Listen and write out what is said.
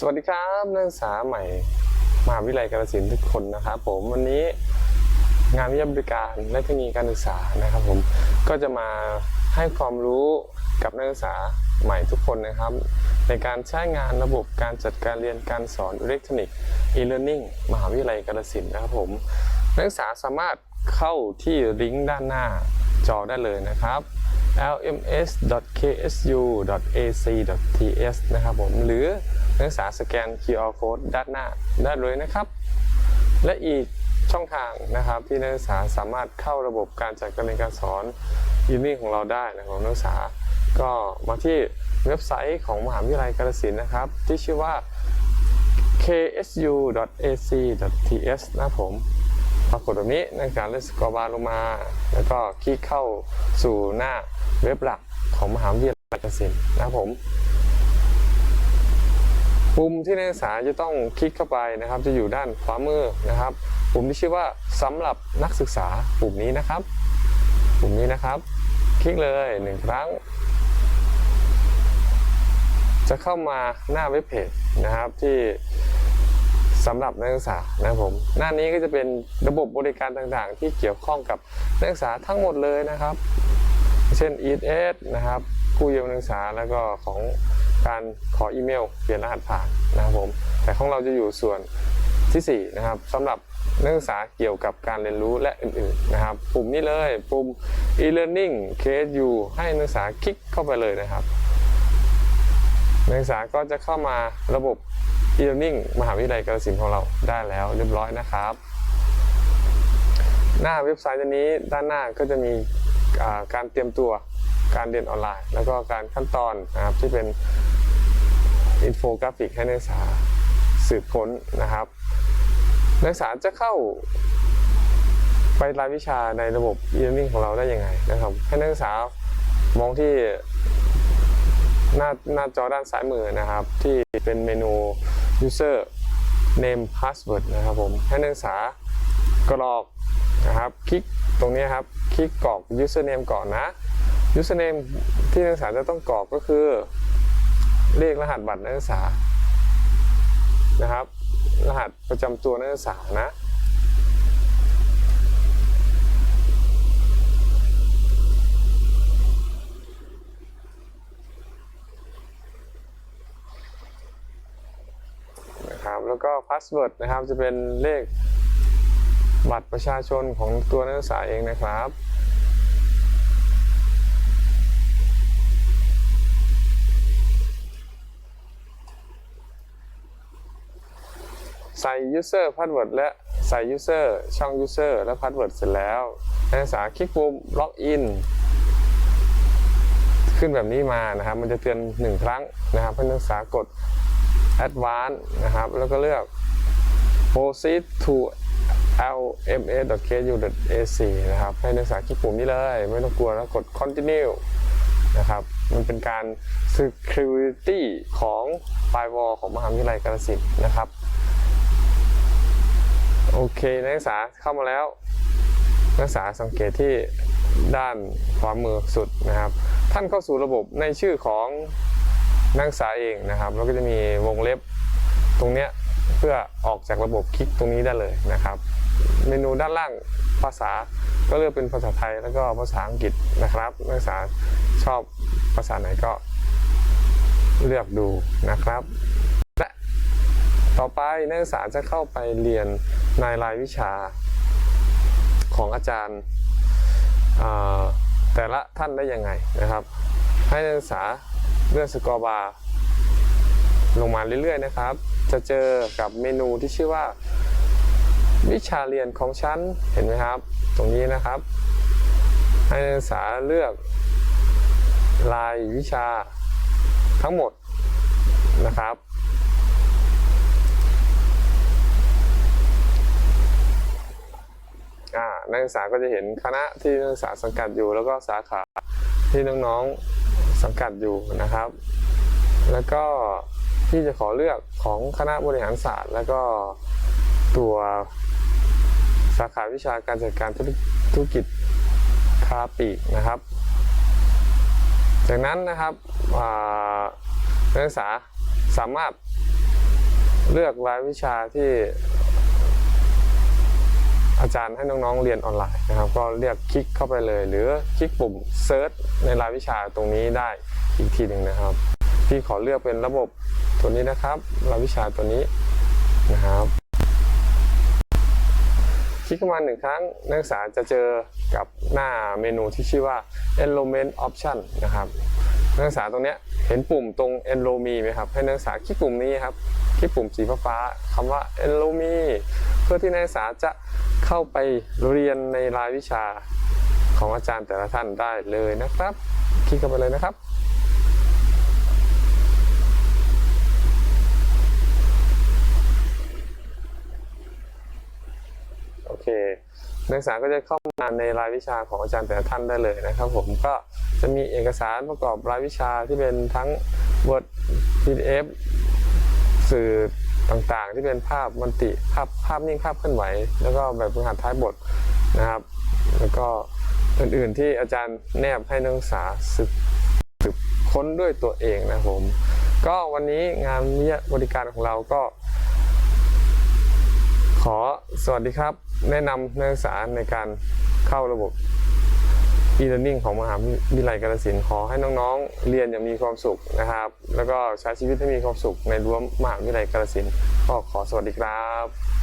สวัสดีครับนักศึกษาใหม่มหาวิทยาลัยกาฬสินธุ์ทุกคนนะครับผมวันนี้งานวิทยาบริการและเทคโนโลยีการศึกษานะครับผมก็จะมาให้ความรู้กับนักศึกษาใหม่ทุกคนนะครับ ในการใช้งานระบบการจัดการเรียนการสอนอิเล็กทรอนิกส์ e-learning มหาวิทยาลัยกาฬสินธุ์นะครับผมนักศึกษาสามารถเข้าที่ลิงก์ด้านหน้า จอได้เลยนะครับ lms.ksu.ac.th นะครับผม หรือนักศึกษาสแกน QR code ด้านหน้าได้เลยนะครับ และอีกช่องทางนะครับที่นักศึกษาสามารถเข้าระบบการจัดการเรียนการสอนยูนี่ของเราได้นะครับนักศึกษาก็มาที่เว็บไซต์ของมหาวิทยาลัยกาฬสินธุ์นะครับ ที่ชื่อว่า ksu.ac.th นะครับผม ปรากฏแบบนี้ในการเลื่อนสกอร์บาร์ลงมา แล้วก็คลิกเข้าสู่หน้าเว็บหลักของมหาวิทยาลัยเกษตรนะครับผมปุ่มที่นักศึกษาจะต้องคลิกเข้าไปนะครับ จะอยู่ด้านขวามือนะครับ ปุ่มที่ชื่อว่าสำหรับนักศึกษาปุ่มนี้นะครับ ปุ่มนี้นะครับ คลิกเลยหนึ่งครั้ง จะเข้ามาหน้าเว็บเพจนะครับที่ สำหรับนักศึกษานะครับผมหน้านี้ก็จะเป็นระบบบริการต่างๆ ที่เกี่ยวข้องกับนักศึกษาทั้งหมดเลยนะครับ เช่น e s s นะครับกู้ยืมนักศึกษาแล้วก็ของการขออีเมล เปลี่ยนรหัสผ่านนะครับผมแต่ของเราจะอยู่ส่วนที่4นะครับสำหรับนักศึกษาเกี่ยวกับการเรียนรู้และอื่นๆนะครับ ปุ่มนี้เลยปุ่ม e-learning KSU ให้นักศึกษาคลิกเข้าไปเลยนะครับ นักศึกษาก็จะเข้ามาระบบ e-learning มหาวิทยาลัยกาฬสินธุ์ของเราได้แล้วเรียบร้อยนะครับ หน้าเว็บไซต์นี้ด้านหน้าก็จะมีการเตรียมตัวการเรียนออนไลน์ แล้วก็การขั้นตอนนะครับที่เป็นอินโฟกราฟิกให้นักศึกษาสืบค้นนะครับ นักศึกษาจะเข้าไปรายวิชาในระบบ e-learning ของเราได้ยังไงนะครับ ให้นักศึกษามองที่ หน้าหน้าจอด้านซ้ายมือนะครับ ที่เป็นเมนู user name password นะครับผมให้นักศึกษากรอกนะครับคลิกตรงนี้ครับคลิกกรอก user name ก่อนนะ user name ที่นักศึกษาจะต้องกรอกก็คือ เลขรหัสบัตรนักศึกษานะครับ รหัสประจำตัวนักศึกษานะ นะครับ แล้วก็พาสเวิร์ดนะครับจะเป็นเลขบัตรประชาชนของตัวนักศึกษาเองนะครับ ใส่ user password และใส่ user ช่อง user และ password เสร็จแล้วนักศึกษาคลิกปุ่ม login ขึ้นแบบนี้มานะครับ มันจะเตือนหนึ่งครั้งนะครับให้นักศึกษากด Advanced นะครับ แล้วก็เลือก proceed to lms.ku.ac นะครับ ให้นักศึกษาคลิกปุ่มนี้เลย ไม่ต้องกลัวแล้วกด continue นะครับ มันเป็นการ security ของ firewall ของมหาวิทยาลัยกาฬสินธุ์นะครับ โอเค นักศึกษาเข้ามาแล้ว นักศึกษาสังเกตที่ด้านขวามือสุดนะครับ ท่านเข้าสู่ระบบในชื่อของ นักศึกษาเองนะครับ แล้วก็จะมีวงเล็บตรงเนี้ยเพื่อออกจากระบบคลิกตรงนี้ได้เลยนะครับ เมนูด้านล่างภาษาก็เลือกเป็นภาษาไทยแล้วก็ภาษาอังกฤษนะครับ นักศึกษาชอบภาษาไหนก็เลือกดูนะครับ และต่อไปนักศึกษาจะเข้าไปเรียนในรายวิชาของอาจารย์แต่ละท่านได้ยังไงนะครับ ให้นักศึกษา เลื่อนสกอร์บาร์ลงมาเรื่อยๆนะครับ จะเจอกับเมนูที่ชื่อว่า วิชาเรียนของฉัน เห็นไหมครับ ตรงนี้นะครับ ให้นักศึกษาเลือกรายวิชาทั้งหมดนะครับ นักศึกษาก็จะเห็นคณะที่นักศึกษาสังกัดอยู่แล้วก็สาขาที่น้องๆ สังกัดอยู่นะครับ แล้วก็ที่จะขอเลือกของคณะบริหารศาสตร์ แล้วก็ตัวสาขาวิชาการจัดการธุรกิจค้าปลีกนะครับ จากนั้นนะครับนักศึกษาสามารถเลือกรายวิชาที่ อาจารย์ให้น้องๆเรียนออนไลน์นะครับ ก็เรียกคลิกเข้าไปเลย หรือคลิกปุ่มเซิร์ชในรายวิชาตรงนี้ได้อีกทีหนึ่งนะครับพี่ขอเลือกเป็นระบบตัวนี้นะครับรายวิชาตัวนี้นะครับคลิกเข้ามาหนึ่งครั้ง นักศึกษาจะเจอกับหน้าเมนูที่ชื่อว่า enrollment option นะครับนักศึกษาตรงนี้เห็นปุ่มตรง enroll me ไหมครับให้นักศึกษาคลิกปุ่มนี้ครับคลิกปุ่มสีฟ้าคำว่า enroll me เพื่อที่นักศึกษาจะ เข้าไปเรียนในรายวิชาของอาจารย์แต่ละท่านได้เลยนะครับ คลิกเข้าไปเลยนะครับโอเคนักศึกษาก็จะเข้ามาในรายวิชาของอาจารย์แต่ละท่านได้เลยนะครับ ผมก็จะมีเอกสารประกอบรายวิชาที่เป็นทั้ง Word PDF สื่อต่างๆ ที่เป็นภาพมันติภาพภาพนิ่งภาพเคลื่อนไหว แล้วก็แบบฝึกหัดท้ายบทนะครับ แล้วก็อื่นๆที่อาจารย์แนบให้นักศึกษาสืบสืบค้นด้วยตัวเองนะครับผม ก็วันนี้งานวิทยาบริการของเราก็ ขอสวัสดีครับ แนะนำนักศึกษาในการเข้าระบบ e-learning ของมหาวิทยาลัยกาฬสินธุ์ขอให้น้องๆ เรียนอย่างมีความสุขนะครับ แล้วก็ใช้ชีวิตให้มีความสุขในรั้วมหาวิทยาลัยกาฬสินธุ์ก็ขอสวัสดีครับ